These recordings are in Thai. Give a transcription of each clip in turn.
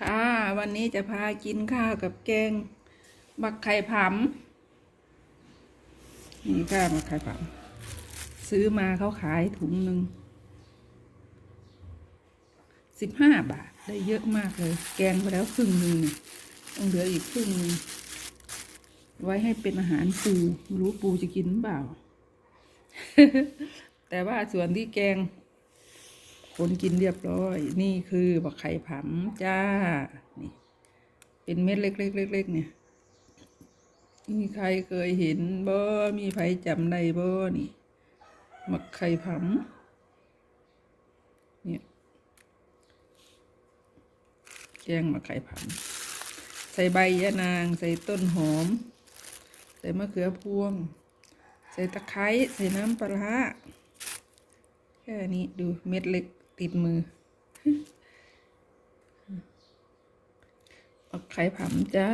ค่ะ วันนี้จะพากินข้าวกับแกง บักไข่ผำนี่ค่ะบักไข่ผำซื้อมาเขาขายถุงหนึ่งสิบห้าบาท ได้เยอะมากเลย แกงไปแล้วครึ่งหนึ่งนี่ต้องเหลืออีกครึ่งหนึ่งไว้ให้เป็นอาหารปูรู้ปูจะกินหรือเปล่า แต่ว่าส่วนที่แกง คนกินเรียบร้อย นี่คือบักไข่ผำจ้า นี่ เป็นเม็ดเล็กๆเล็กๆเนี่ยมีใครเคยเห็นบ่มีใครจำได้บ่นี่บักไข่ผำเนี่ยแกงบักไข่ผำใส่ใบยะนาง ใส่ต้นหอม ใส่มะเขือพวง ใส่ตะไคร้ ใส่น้ำปลาแค่นี้ดูเม็ดเล็ก ติดมือบักไข่ผำจ้า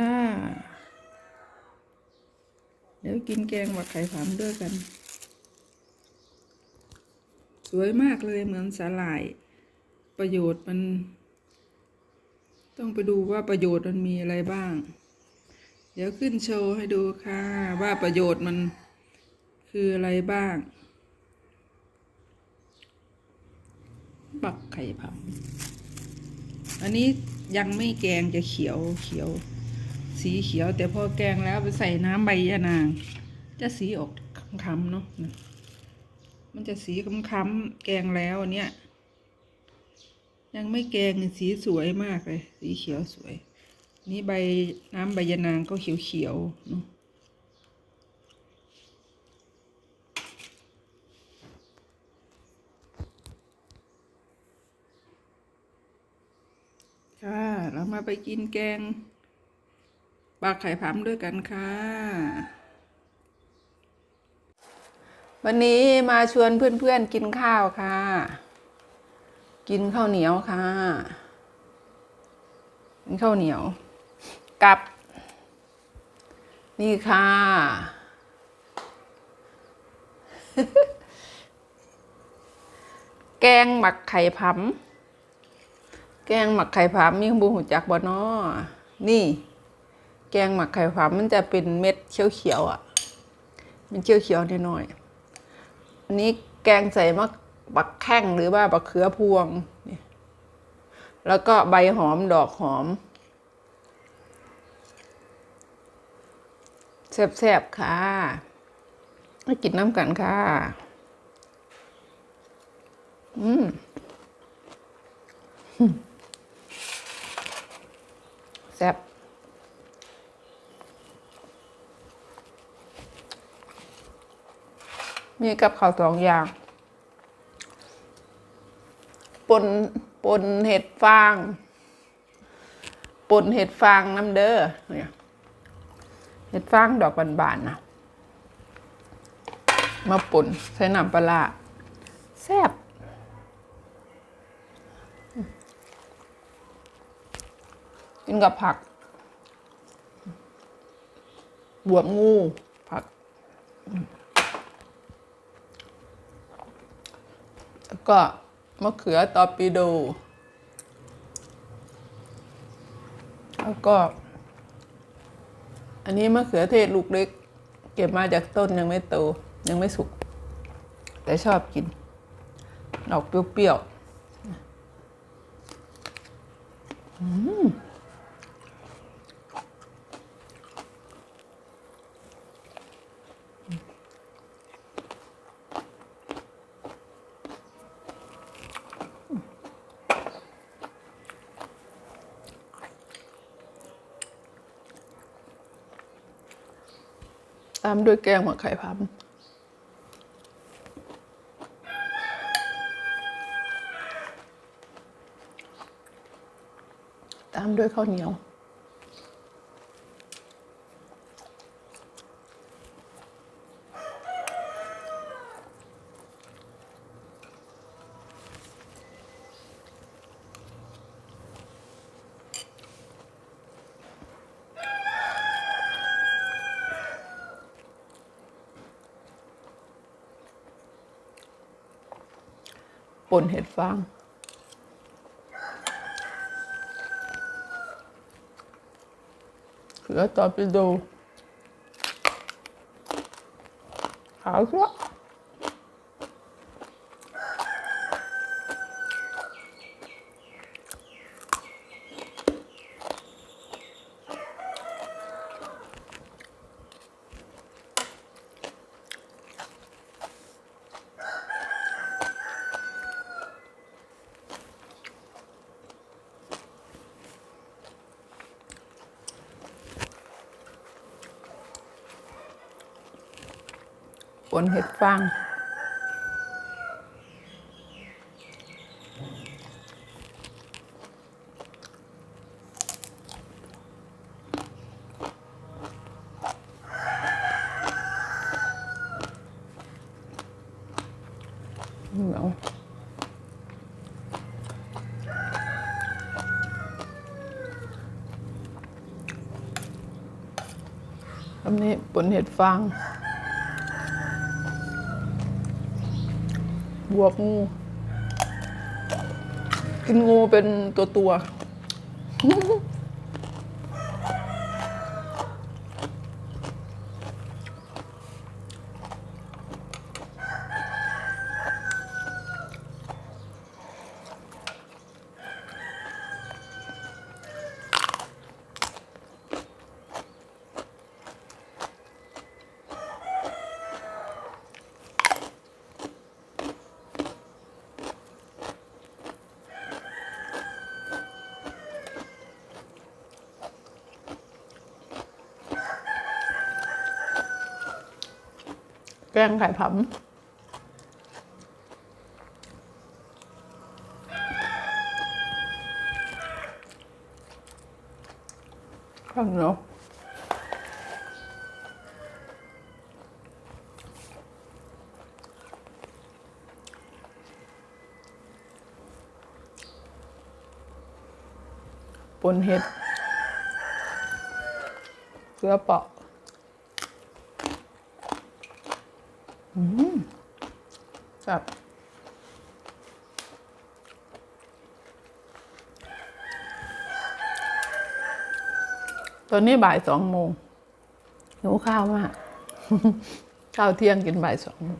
เดี๋ยวกินแกงบักไข่ผำด้วยกัน สวยมากเลยเหมือนสาหร่าย ประโยชน์มัน ต้องไปดูว่าประโยชน์มันมีอะไรบ้าง เดี๋ยวขึ้นโชว์ให้ดูค่ะ ว่าประโยชน์มันคืออะไรบ้าง ปักไข่ผำอันนี้ยังไม่แกงจะเขียวเขียว สีเขียว แต่พอแกงแล้วไปใส่น้ำใบยะนาง จะสีออกค้ำๆเนาะมันจะสีค้ำๆแกงแล้วอันเนี้ยยังไม่แกงสีสวยมากเลย สีเขียวสวย นี่ใบน้ำใบยะนางก็เขียวเขียวๆเนาะ ค่ะ เรามาไปกินแกงปลาไข่ผำด้วยกันค่ะ วันนี้มาชวนเพื่อนๆกินข้าวค่ะ กินข้าวเหนียวค่ะกินข้าวเหนียว กับ นี่ค่ะ แกงหมักไข่ผำ แกงหมักไข่ผำมีขบูหูจักบ่นอนี่ แกงหมักไข่ผำมันจะเป็นเม็ดเขียวๆอะ มันเขียวๆน้อยๆอันนี้แกงใส่มะบักแข้งหรือว่าบักเขือพวงนี่แล้วก็ใบหอมดอกหอมแซ่บๆค่ะมากินน้ำกันค่ะ อืม แซ่บ มีกับข้าวสองอย่างปนปนเห็ดฟางปนเห็ดฟางน้ำเด้อเนี่ยเห็ดฟางดอกบานๆนะมาปนใส่น้ำปลาแซ่บกินกับผัก บวบงูผักแล้ว ก็มะเขือตอปิโด แล้วก็ อันนี้มะเขือเทศลูกเล็ก เก็บมาจากต้นยังไม่โต ยังไม่สุก แต่ชอบกิน ดอกเปรี้ยวๆามด้วยแกงหัวไข่พัมตามด้วยข้าวเหนียว ป่นเห็ดฟางแล้วต่อไปดูขาวเชียว ปนเห็ดฟางเหนียวอันนี้ปนเห็ดฟาง บวกงู กินงูเป็นตัวตัว งไข่ผำข้าวเหนียวปนเห็ดเกลือเปาะ ครับตอนนี้บ่ายสองโมงหิวข้าวมาก ข้าวเที่ยงกินบ่ายสองโมง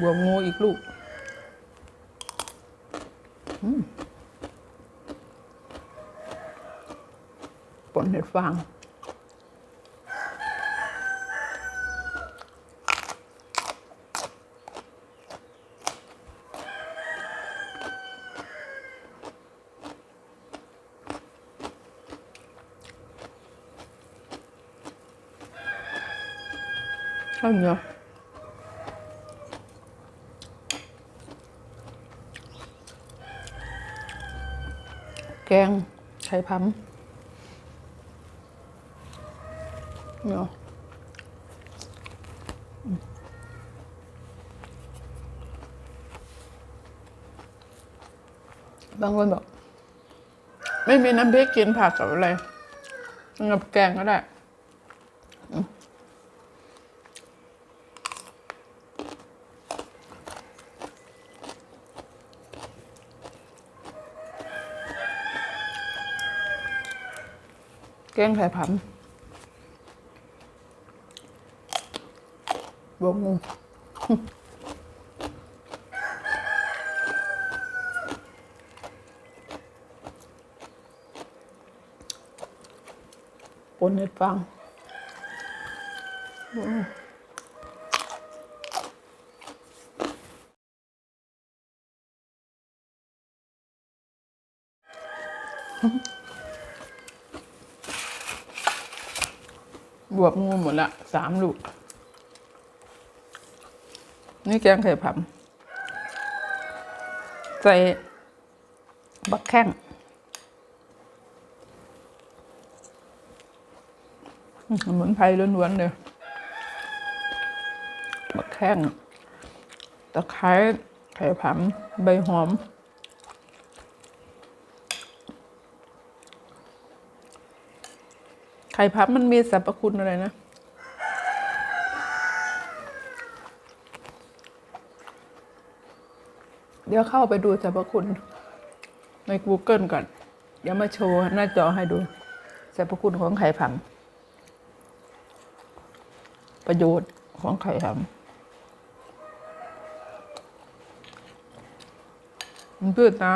บวมงูอีกลูกอืมปนเห็ดฟาง ข้าวเหนียวแกงไข่พัมเนาะอืมบางคนบอกไม่มีน้ำพริกกินผักกับอะไรกับแกงก็ได้ แกงไข่ผำบวงูปนเห็ดฟางอื บวกงูหมดละสามลูก นี่แกงไข่ผำใส่บักแข้งสมุนไพรล้วนๆเลยมะแข้งตะไคร้ไข่ผำใบหอม ข่พับมันมีสรรพคุณอะไรนะเดี๋ยวเข้าไปดูสรรพคุณ ใน Google ก่อน เดี๋ยวมาโชว์หน้าจอให้ดูสรรพคุณของไข่ผำประโยชน์ของไข่ผำมันพืชน้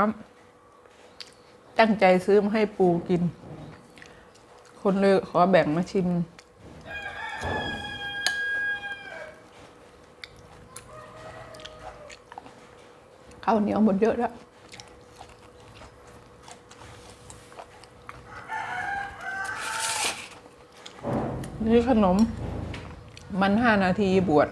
ำตั้งใจซื้อมาให้ปูกิน คนเลยขอแบ่งมาชิม ข้าวเหนียวหมดเยอะแล้วนี่ขนมมันห้านาทีบวช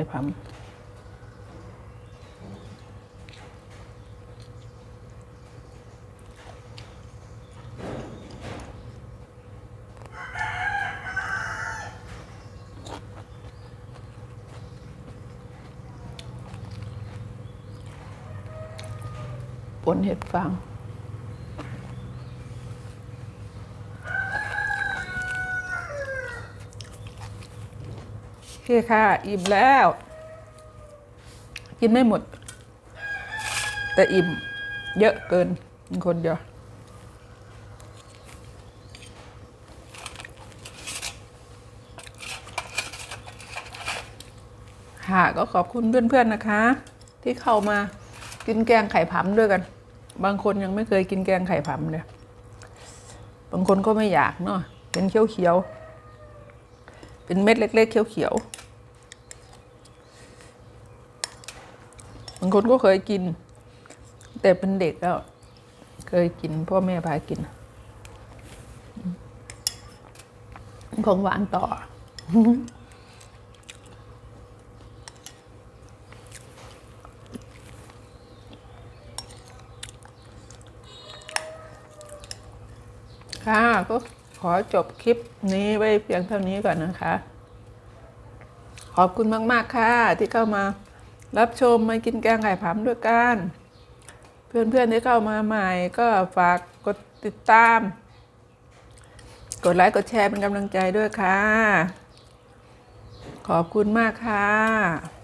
ไก่พัมปนเห็ดฟาง โอเคค่ะ อิ่มแล้ว กินไม่หมด แต่อิ่ม เยอะเกินคนเดียวค่ะก็ขอบคุณเพื่อนๆนะคะ ที่เข้ามากินแกงไข่ผำด้วยกัน บางคนยังไม่เคยกินแกงไข่ผำเลยบางคนก็ไม่อยากเนาะเป็นเขียวๆเป็นเม็ดเล็ก ๆ เขียวๆ บางคนก็เคยกิน แต่เป็นเด็กแล้ว เคยกินพ่อแม่พากิน ของหวานต่อ ค่ะก็ขอจบคลิปนี้ไว้เพียงเท่านี้ก่อนนะคะ ขอบคุณมาก ๆ ค่ะ ที่เข้ามา รับชมมากินแกงไข่ผำด้วยกัน เพื่อนๆที่เข้ามาใหม่ก็ฝากกดติดตาม กดไลค์กดแชร์เป็นกำลังใจด้วยค่ะ ขอบคุณมากค่ะ